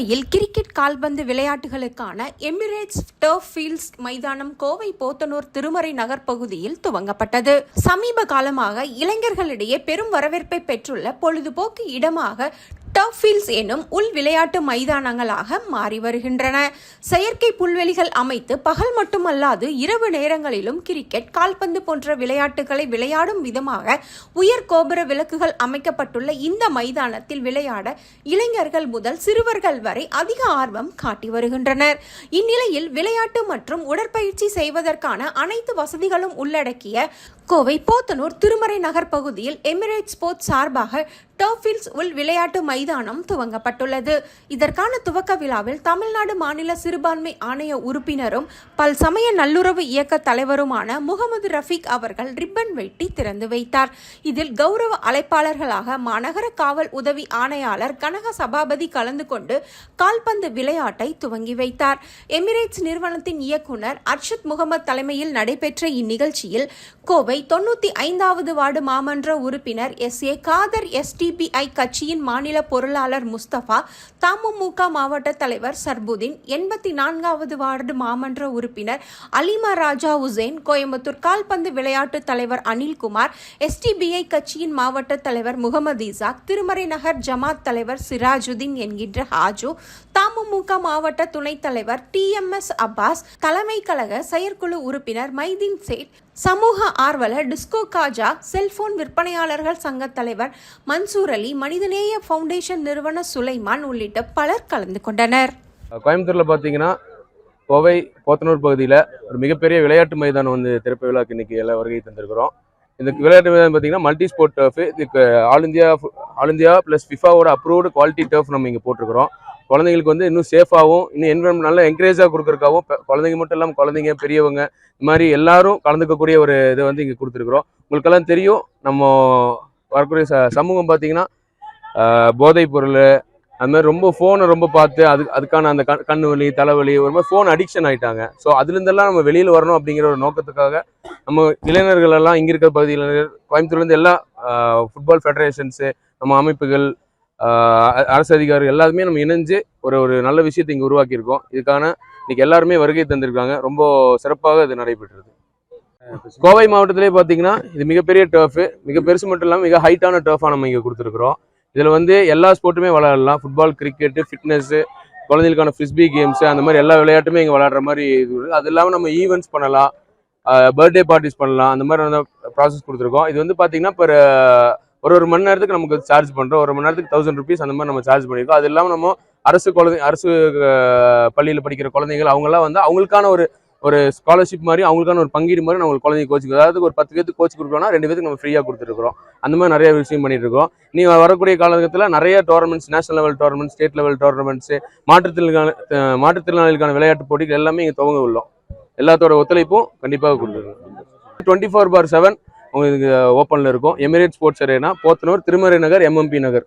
கோவையில் கிரிக்கெட் கால்பந்து விளையாட்டுகளுக்கான Emirates turf fields மைதானம் கோவை போத்தனூர் திருமறை நகர் பகுதியில் துவங்கப்பட்டது. சமீப காலமாக இளைஞர்களிடையே பெரும் வரவேற்பை பெற்றுள்ள பொழுதுபோக்கு இடமாக டர்ஃப் ஃபீல்ட்ஸ் எனும் உள் விளையாட்டு மைதானங்களாக மாறி வருகின்றன. செயற்கை புல்வெளிகள் அமைத்து பகல் மட்டுமல்லாது இரவு நேரங்களிலும் கிரிக்கெட் கால்பந்து போன்ற விளையாட்டுகளை விளையாடும் விதமாக உயர் கோபுர விளக்குகள் அமைக்கப்பட்டுள்ள இந்த மைதானத்தில் விளையாட இளைஞர்கள் முதல் சிறுவர்கள் வரை அதிக ஆர்வம் காட்டி வருகின்றனர். இந்நிலையில் விளையாட்டு மற்றும் உடற்பயிற்சி செய்வதற்கான அனைத்து வசதிகளும் உள்ளடக்கிய கோவை போத்தனூர் திருமறை நகர் பகுதியில் எமிரேட் ஸ்போர்ட்ஸ் சார்பாக டர்ஃபீல்ட்ஸ் உள் விளையாட்டு மைதானம் துவங்கப்பட்டுள்ளது. இதற்கான துவக்க விழாவில் தமிழ்நாடு மாநில சிறுபான்மை ஆணைய உறுப்பினரும் பல் சமய நல்லுறவு இயக்க தலைவருமான முகமது ரஃபீக் அவர்கள் ரிப்பன் வெட்டி திறந்து வைத்தார். இதில் கௌரவ அழைப்பாளர்களாக மாநகர காவல் உதவி ஆணையாளர் கனக சபாபதி கலந்து கொண்டு கால்பந்து விளையாட்டை துவங்கி வைத்தார். எமிரேட்ஸ் நிறுவனத்தின் இயக்குனர் அர்ஷத் முகமது தலைமையில் நடைபெற்ற இந்நிகழ்ச்சியில் கோவை தொண்ணூத்தி ஐந்தாவது வார்டு மாமன்ற உறுப்பினர் எஸ் ஏ காதர் எஸ்டிபிஐ கட்சியின் மாநில பொருளாளர் முஸ்தபா தமுமுக மாவட்ட தலைவர் சர்புதீன் எண்பத்தி நான்காவது வார்டு மாமன்ற உறுப்பினர் அலிமா ராஜா உசேன் கோயம்புத்தூர் கால்பந்து விளையாட்டு தலைவர் அனில்குமார் எஸ்டிபிஐ கட்சியின் மாவட்ட தலைவர் முகமது இசாக் திருமறை நகர் ஜமாத் தலைவர் சிராஜுதீன் என்கின்ற ஹாஜு தமுமுக மாவட்ட துணைத் தலைவர் டி எம் எஸ் அப்பாஸ் தலைமை கழக செயற்குழு உறுப்பினர் மைதீன் சேட் சமூக ஆர்வலர் டிஸ்கோ காஜா செல்போன் விற்பனையாளர்கள் சங்க தலைவர் மன்சூர் அலி மனிதநேய ஃபவுண்டேஷன் நிறுவன சுலைமான் உள்ளிட்ட பலர் கலந்து கொண்டனர். கோயம்புத்தூரில் பார்த்தீங்கன்னா கோவை போத்தனூர் பகுதியில் ஒரு மிகப்பெரிய விளையாட்டு மைதானம் வந்து திறப்பு விழாக்கு இன்னைக்கு எல்லாம் வருகை தந்திருக்கிறோம். இந்த விளையாட்டு மைதானம் பார்த்தீங்கன்னா மல்டி ஸ்போர்ட் டர்ஃப் இதுக்கு all India all India plus ஃபிஃபாவோட approved quality turf நம்ம இங்கே போட்டிருக்கிறோம். குழந்தைங்களுக்கு வந்து இன்னும் சேஃபாகவும் இன்னும் என்வரன்மெண்ட் நல்லா என்கரேஜாக கொடுக்குறக்காகவும் குழந்தைங்க மட்டும் இல்லாமல் குழந்தைங்க பெரியவங்க இந்த மாதிரி எல்லாரும் கலந்துக்கக்கூடிய ஒரு இதை வந்து இங்கே கொடுத்துருக்குறோம். உங்களுக்கெல்லாம் தெரியும் நம்ம வரக்கூடிய ச சமூகம் பார்த்தீங்கன்னா போதைப் பொருள் அது மாதிரி ரொம்ப ஃபோனை ரொம்ப பார்த்து அது அதுக்கான அந்த கண் கண்ணு வலி தலைவலி ஒரு மாதிரி ஃபோன் அடிக்ஷன் ஆகிட்டாங்க ஸோ அதுலேருந்தெல்லாம் நம்ம வெளியில் வரணும் அப்படிங்கிற ஒரு நோக்கத்துக்காக நம்ம இளைஞர்கள் எல்லாம் இங்கே இருக்கிற பகுதியில் கோயம்புத்தூர்லேருந்து எல்லா ஃபுட்பால் ஃபெடரேஷன்ஸு நம்ம அமைப்புகள் அரசு அதிகாரிகள் எல்லாருமே நம்ம இணைஞ்சு ஒரு ஒரு நல்ல விஷயத்தை இங்கே உருவாக்கியிருக்கோம். இதுக்கான இன்னைக்கு எல்லாருமே வருகை தந்திருக்காங்க. ரொம்ப சிறப்பாக இது நடைபெற்றது. கோவை மாவட்டத்திலே பார்த்தீங்கன்னா இது மிகப்பெரிய டர்ஃபு மிக பெருசு மட்டும் இல்லாமல் மிக ஹைட்டான டர்ஃபாக நம்ம இங்கே கொடுத்துருக்குறோம். இதில் வந்து எல்லா ஸ்போர்ட்டுமே விளையாடலாம். ஃபுட்பால் கிரிக்கெட்டு ஃபிட்னஸ்ஸு குழந்தைகளுக்கான ஃபிஸ்பி கேம்ஸு அந்த மாதிரி எல்லா விளையாட்டுமே இங்கே விளையாடுற மாதிரி இது அது இல்லாமல் நம்ம ஈவெண்ட்ஸ் பண்ணலாம். பர்த்டே பார்ட்டிஸ் பண்ணலாம். அந்த மாதிரி ப்ராசஸ் கொடுத்துருக்கோம். இது வந்து பார்த்தீங்கன்னா இப்போ ஒரு ஒரு மணி நேரத்துக்கு நமக்கு சார்ஜ் பண்ணுறோம் ஒரு மணி நேரத்துக்கு தௌசண்ட் ருபீஸ் அந்த மாதிரி நம்ம சார்ஜ் பண்ணியிருக்கோம் அது இல்லாமல் நம்ம அரசு குழந்தை அரசு பள்ளியில் படிக்கிற குழந்தைகள் அவங்கெல்லாம் வந்து அவங்களுக்கான ஒரு ஒரு ஸ்காலர்ஷிப் மாதிரி அவங்களுக்கான ஒரு பங்கீடு மாதிரி நம்ம குழந்தைங்க கோச்சிங் அதாவது ஒரு பத்து பேருக்கு கோச்சு கொடுக்குறோம்னா ரெண்டு பேருக்கு நம்ம ஃப்ரீயாக கொடுத்துருக்கோம் அந்த மாதிரி நிறைய விஷயம் பண்ணிட்டு இருக்கோம் நீ வரக்கூடிய காலகட்டத்தில் நிறைய tournaments national level tournaments state level tournaments மாற்றுத்திறனாளி மாற்றுத்திறனாளிகளுக்கான விளையாட்டு போட்டிகள் எல்லாமே இங்கே துவங்க உள்ளோம். எல்லாத்தோட ஒத்துழைப்பும் கண்டிப்பாக கொடுத்துருக்கோம். டுவெண்ட்டி ஃபோர் பார் செவன் உங்களுக்கு ஓப்பனில் இருக்கும். எமிரேட் ஸ்போர்ட்ஸ் அரேனா போத்தனூர் திருமறை நகர் எம்எம்பி நகர்